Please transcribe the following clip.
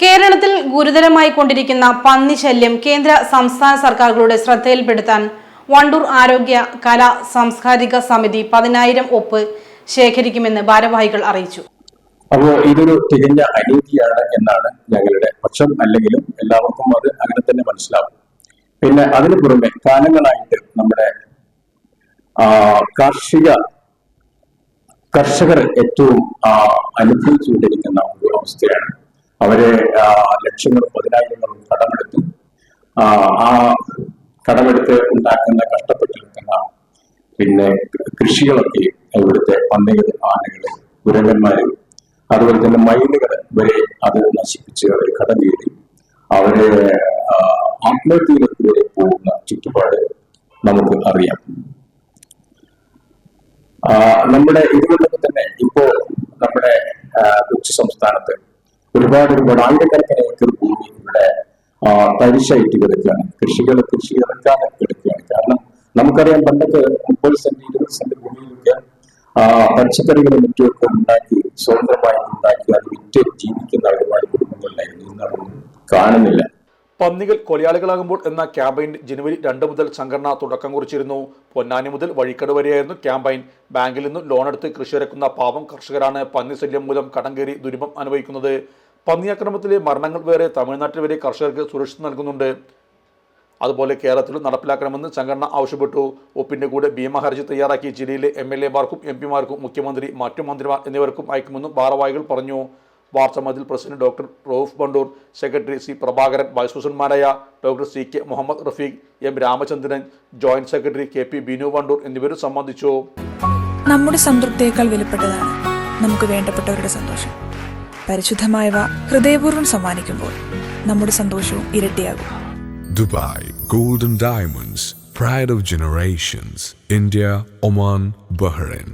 കേരളത്തിൽ ഗുരുതരമായി കൊണ്ടിരിക്കുന്ന പന്നി ശല്യം കേന്ദ്ര സംസ്ഥാന സർക്കാരുകളുടെ ശ്രദ്ധയിൽപ്പെടുത്താൻ വണ്ടൂർ ആരോഗ്യ കലാ സാംസ്കാരിക സമിതി പതിനായിരം ഒപ്പ് ശേഖരിക്കുമെന്ന് ഭാരവാഹികൾ അറിയിച്ചു. അപ്പോൾ ഇതൊരു തികഞ്ഞ അനീതിയാണ് എന്നാണ് ഞങ്ങളുടെ പക്ഷം അല്ലെങ്കിലും എല്ലാവർക്കും അത് അങ്ങനെ തന്നെ മനസ്സിലാവും. പിന്നെ അതിനു പുറമെ കാലങ്ങളായിട്ട് നമ്മുടെ കാർഷിക കർഷകർ ഏറ്റവും അനുഭവിച്ചുകൊണ്ടിരിക്കുന്ന ഒരു അവസ്ഥയാണ്. അവരെ ലക്ഷങ്ങളും പതിനായിരങ്ങളും കടമെടുത്തു. ആ, കടമെടുത്ത് ഉണ്ടാക്കുന്ന കഷ്ടപ്പെട്ടിരിക്കുന്ന പിന്നെ കൃഷികളൊക്കെ ഇവിടുത്തെ പന്നികൾ ആനകൾ കുരങ്ങന്മാര് അതുപോലെ തന്നെ മൈനുകൾ വരെ അത് നശിപ്പിച്ച് അവർ കടം കയറി അവരെ ആത്മഹത്യയിലേക്ക് വരെ പോകുന്ന ചുറ്റുപാട് നമുക്ക് അറിയാം. നമ്മുടെ ഇതുകൊണ്ടൊക്കെ തന്നെ ഇപ്പോൾ നമ്മുടെ കൊച്ചു സംസ്ഥാനത്ത് ഒരുപാട് ഒരുപാട് ആയിരക്കണക്കിന് ഏക്കർ ഭൂമി ഇവിടെ തരിശായിട്ട് കിടക്കുകയാണ് കൃഷികൾ കൃഷി ഇറക്കാനൊക്കെ കിടക്കുകയാണ് കാരണം നമുക്കറിയാം പണ്ടൊക്കെ മുപ്പത് സെന്റ് ഇരുപത് സെന്റ് ഭൂമിയിലൊക്കെ പച്ചക്കറികളും മറ്റുമൊക്കെ ഉണ്ടാക്കി സ്വതന്ത്രമായി ഉണ്ടാക്കി അത് വിറ്റ് ജീവിക്കുന്ന ഒരുപാട് കുടുംബങ്ങളിലായിരുന്നു. ഇന്നതൊന്നും കാണുന്നില്ല. പന്നികൾ കൊലയാളികളാകുമ്പോൾ എന്ന ക്യാമ്പയിൻ ജനുവരി രണ്ട് മുതൽ സംഘടന തുടക്കം കുറിച്ചിരുന്നു. പൊന്നാനി മുതൽ വഴിക്കട് വരെയായിരുന്നു ക്യാമ്പയിൻ. ബാങ്കിൽ നിന്നും ലോൺ എടുത്ത് കൃഷി ഇറക്കുന്ന പാവം കർഷകരാണ് പന്നി ശല്യം മൂലം കടം കയറി ദുരിതം അനുഭവിക്കുന്നത്. പന്നിയാക്രമണത്തിലെ മരണങ്ങൾ വേറെ തമിഴ്നാട്ടിൽ വരെ കർഷകർക്ക് സുരക്ഷ നൽകുന്നുണ്ട്. അതുപോലെ കേരളത്തിലും നടപ്പിലാക്കണമെന്ന് സംഘടന ആവശ്യപ്പെട്ടു. ഒപ്പിന്റെ കൂടെ ഭീമ ഹർജി തയ്യാറാക്കി ജില്ലയിലെ എം എൽ എമാർക്കും എം പിമാർക്കും മുഖ്യമന്ത്രി മറ്റു മന്ത്രിമാർ എന്നിവർക്കും അയക്കുമെന്നും ഭാരവാഹികൾ പറഞ്ഞു. വാർത്താമതിൽ president doctor Rauf Bandoor secretary C Prabhakaran vice പ്രസിഡന്റ്മാരായ doctor C K Muhammad Rafeeq M Ramachandran joint secretary K P Binu Wandoor എന്നിവരും സംബന്ധിച്ചു നമ്മുടെ സംതൃപ്തിയേക്കാൾ വിലപ്പെട്ടതാണ് നമുക്ക് വേണ്ടപ്പെട്ടവരുടെ സന്തോഷം പരിശുദ്ധമായവ ഹൃദയപൂർവം സമ്മാനിക്കുമ്പോൾ നമ്മുടെ സന്തോഷവും ഇരട്ടിയാകും Dubai golden diamonds pride of generations. India, Oman, Bahrain.